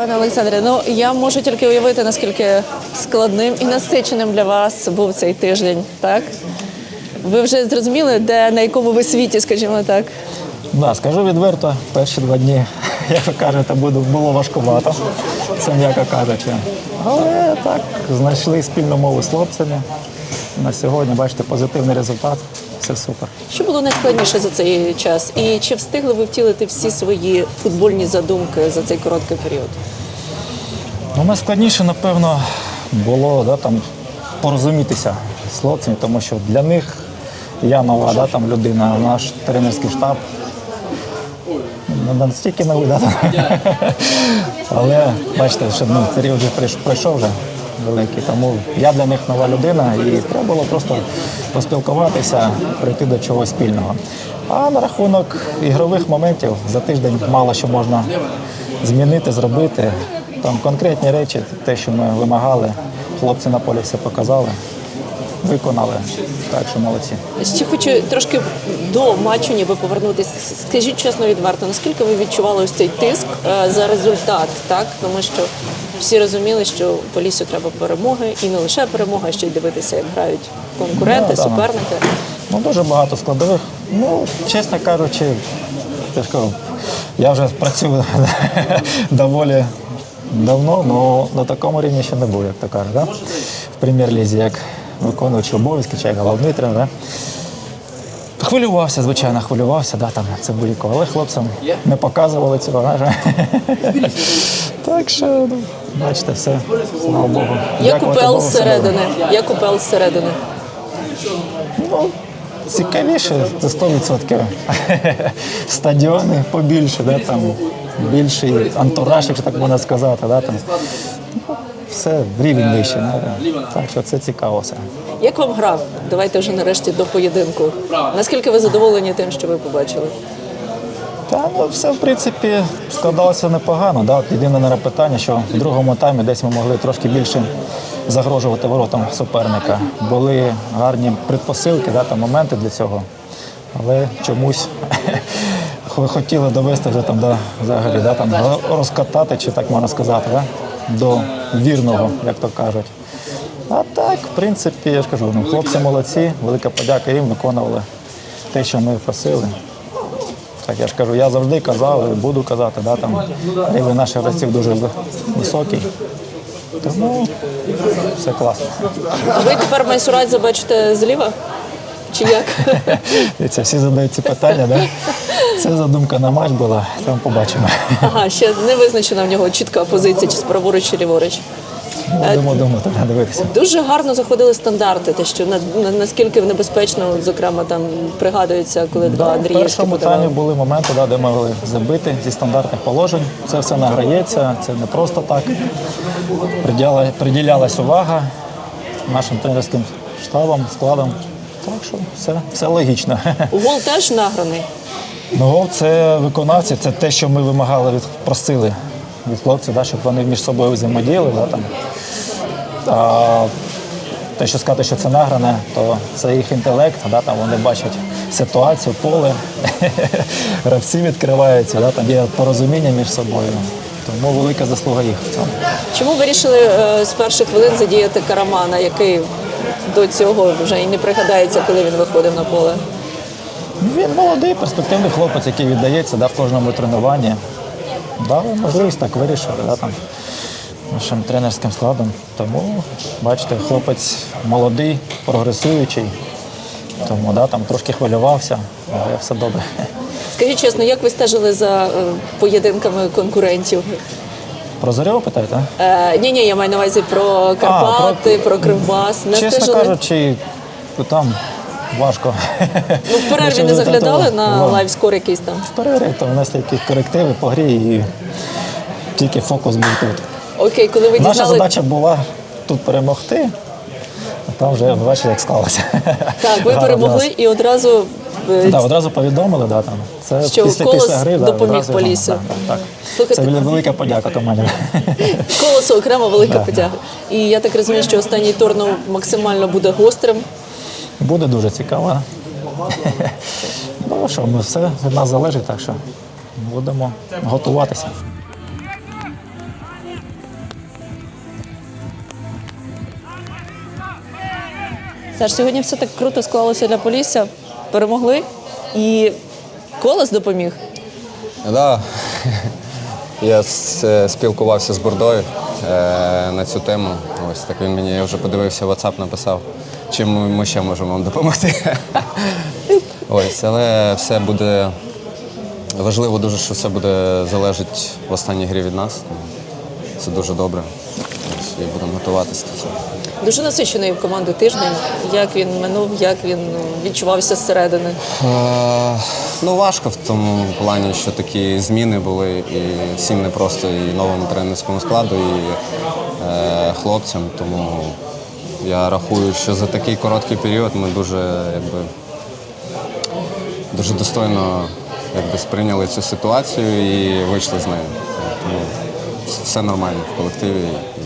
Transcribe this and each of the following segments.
Пане Олександре, ну я можу тільки уявити, наскільки складним і насиченим для вас був цей тиждень, так? Ви вже зрозуміли, де на якому ви світі, скажімо так. Да, скажу відверто, перші два дні, як ви кажете, було важкувато, це м'яко кажучи. Але так, знайшли спільну мову з хлопцями. На сьогодні, бачите, позитивний результат. Все супер. Що було найскладніше за цей час? І чи встигли ви втілити всі свої футбольні задумки за цей короткий період? Ну, найскладніше, напевно, було да, там, порозумітися з хлопцями, тому що для них я нова да, там, людина, наш тренерський штаб. Ну, настільки новий, да, там. але бачите, що ну, період вже прийш- пройшов вже великий, тому я для них нова людина і треба було просто поспілкуватися, прийти до чогось спільного. А на рахунок ігрових моментів за тиждень мало що можна змінити, зробити. Там конкретні речі, те, що ми вимагали, хлопці на полі все показали, виконали. Так що молодці. Ще хочу трошки до матчу ніби повернутися. Скажіть чесно відверто, наскільки ви відчували ось цей тиск е, за результат, так? Тому що всі розуміли, що Полісю треба перемоги, і не лише перемога, а ще й дивитися, як грають конкуренти, Да, суперники. Ну, дуже багато складових. Ну, чесно кажучи, я ж кажу, я вже працюю доволі давно, але на такому рівні ще не був, як то кажуть, да? в прем'єр-лізі, як виконуючий обов'язки, чи як головний тренер. Да? Хвилювався, звичайно, хвилювався, да, там це будь-яко, але хлопцям не показували цього. да. так що, ну, бачите, все, слава Богу. Все добре. зсередини? Як УПЛ зсередини? Ну, цікавіше, це 100%. Стадіони побільше, да, там, більший антураж, якщо так можна сказати. Да, там. Ну, Все рівень вище. Да, так що це цікаво все. Як вам гра? Давайте вже нарешті до поєдинку. Наскільки ви задоволені тим, що ви побачили? Та ну все в принципі складалося непогано. Да? Єдине наверно, питання, що в другому таймі десь ми могли трошки більше загрожувати воротам суперника. Були гарні предпосилки, да, там, моменти для цього. Але чомусь хотіли довести вже там до взагалі, да, там, розкатати, чи так можна сказати, да? до вірного, як то кажуть. А так, в принципі, я ж кажу, ну, хлопці молодці, велика подяка їм, виконували те, що ми просили. Так, я ж кажу, я завжди казав і буду казати, да, там рівень наших гравців дуже високий. Тому все класно. А ви тепер Майсурадзе бачите зліва? Чи як? Дивіться, всі задають ці питання, да? Це задумка на матч була, там побачимо. Ага, ще не визначена в нього чітка позиція, чи справоруч, чи ліворуч. Будемо думати, да, дивитися. Дуже гарно заходили стандарти, те, що на, на- наскільки небезпечно, зокрема, там пригадується, коли два Да, в першому таймі були моменти, да, де могли забити зі стандартних положень. Це все награється, це не просто так. Приділяла- Приділялась увага нашим тренерським штабом, складом. Так що все, все логічно. Гол теж награний. Ну, гол це виконавці, це те, що ми вимагали від просили від хлопців, да, щоб вони між собою взаємодіяли. Да, там. А, те, що сказати, що це награне, то це їх інтелект, да, там вони бачать ситуацію, поле, гравці відкриваються, да, там є порозуміння між собою. Тому велика заслуга їх в цьому. Чому вирішили е, з перших хвилин задіяти Карамана, який до цього вже і не пригадається, коли він виходив на поле? Ну, Він молодий, перспективний хлопець, який віддається да, в кожному тренуванні. Дали можливість так вирішили да, там, нашим тренерським складом. Тому, бачите, хлопець молодий, прогресуючий. Тому да, там трошки хвилювався, але все добре. Скажіть чесно, як ви стежили за е, поєдинками конкурентів? Про Зорьова питаєте? Е, ні, ні, я маю на увазі про Карпати, про, Кривбас. Не Чесно стежили? кажучи, то там важко. Ну, в перерві не заглядали на лайвскор якийсь там. В перерві у нас такі корективи по грі і тільки фокус був тут. Окей, коли ви Наша дізнали, задача була тут перемогти, а там вже бачите, як склалося. так, ви Гра перемогли і одразу е, Да, одразу повідомили, да, там. Це Що після, Колос після гри, да, допоміг одразу, Поліссю. Да, да, так. Слухайте- Це велика подяка команді. колесо окремо велика Да. потяга. І я так розумію, що останній тур ну, максимально буде гострим. Буде дуже цікаво. Ну що, ми все від нас залежить, так що будемо готуватися. Саш, сьогодні все так круто склалося для Полісся. Перемогли і колос допоміг. Да. Я спілкувався з Бордою е, на цю тему. Ось так він мені я вже подивився, WhatsApp написав, чим ми- ми ще можемо вам допомогти. Ось, але все буде важливо дуже, що все буде залежати в останній грі від нас. Це дуже добре. Ось, і будемо готуватися до цього. Дуже насичений в команду тиждень. Як він минув, як він відчувався зсередини. Е, Ну, важко в тому плані, що такі зміни були і всім непросто і новому тренерському складу, і е, хлопцям. Тому я рахую, що за такий короткий період ми дуже, якби, дуже достойно якби, сприйняли цю ситуацію і вийшли з нею. Тому все нормально в колективі і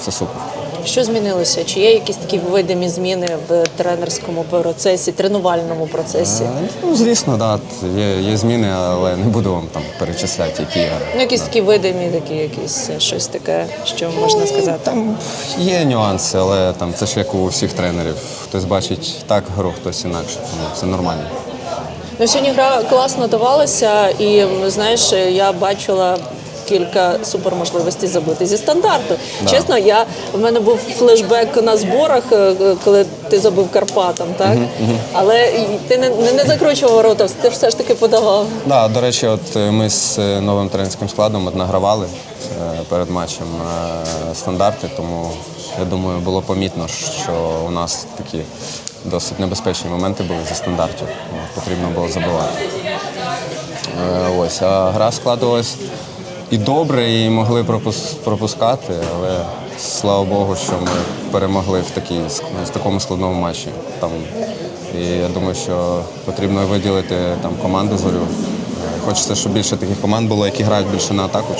все супер. Що змінилося? Чи є якісь такі видимі зміни в тренерському процесі, тренувальному процесі? Е, Ну, звісно, да, є, є зміни, але не буду вам там перечисляти, які є. Ну, якісь такі видимі, такі якісь е, щось таке, що можна сказати. Там є нюанси, але там це ж як у всіх тренерів. Хтось бачить так гру, хтось інакше. Тому це нормально. Ну, сьогодні гра класно давалася, і знаєш, я бачила. Кілька суперможливостей забити зі стандарту. Да. Чесно, я в мене був флешбек на зборах, е, коли ти забив Карпатам, так але і ти не, не, не закручував ворота, ти все ж таки подавав. Да, до речі, от е, ми з е, новим тренерським складом награвали е, перед матчем е, стандарти, тому я думаю, було помітно, що у нас такі досить небезпечні моменти були зі стандартів. Потрібно було забивати. Е, Ось, а гра складувалась і добре, і могли пропускати, але слава Богу, що ми перемогли в, такій, в такому складному матчі. Там, і я думаю, що потрібно виділити там, команду зорю. Хочеться, щоб більше таких команд було, які грають більше на атаку,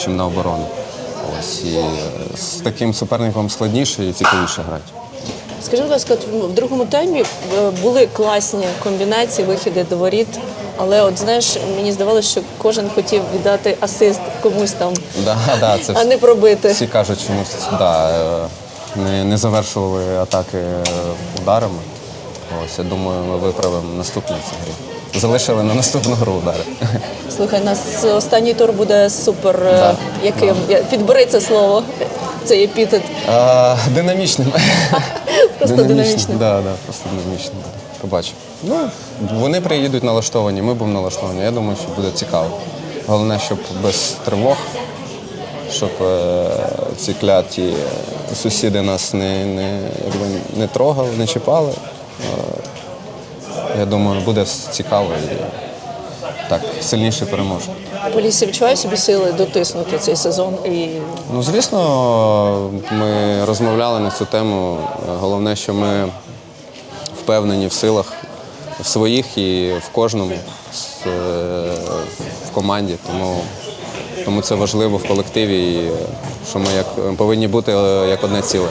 чим на оборону. Ось, і е, з таким суперником складніше і цікавіше грати. Скажи, будь ласка, в другому таймі е, були класні комбінації, вихіди до воріт. Але от знаєш, мені здавалося, що кожен хотів віддати асист комусь там, Да, да, це а не пробити. Всі кажуть, ми да, е, не, не завершували атаки е, ударами. Ось, я думаю, ми виправимо наступні ці грі. Залишили на наступну гру удари. Слухай, у нас останній тур буде супер. е, Да. Яким? Я- Підбери це слово. Це епітет. А, динамічним. Просто динамічним. Да, да, просто динамічним. Побачимо. Ну, вони приїдуть налаштовані, ми будемо налаштовані. Я думаю, що буде цікаво. Головне, щоб без тривог, щоб е, ці кляті сусіди нас не, не, якби, не трогали, не чіпали. Е, я думаю, буде цікаво і так, сильніше переможе. Полісся відчуває собі сили дотиснути цей сезон і Ну, звісно, ми розмовляли на цю тему. Головне, що ми впевнені в силах в своїх і в кожному е, в команді. Тому, тому це важливо в колективі, і що ми як, повинні бути е, як одне ціле.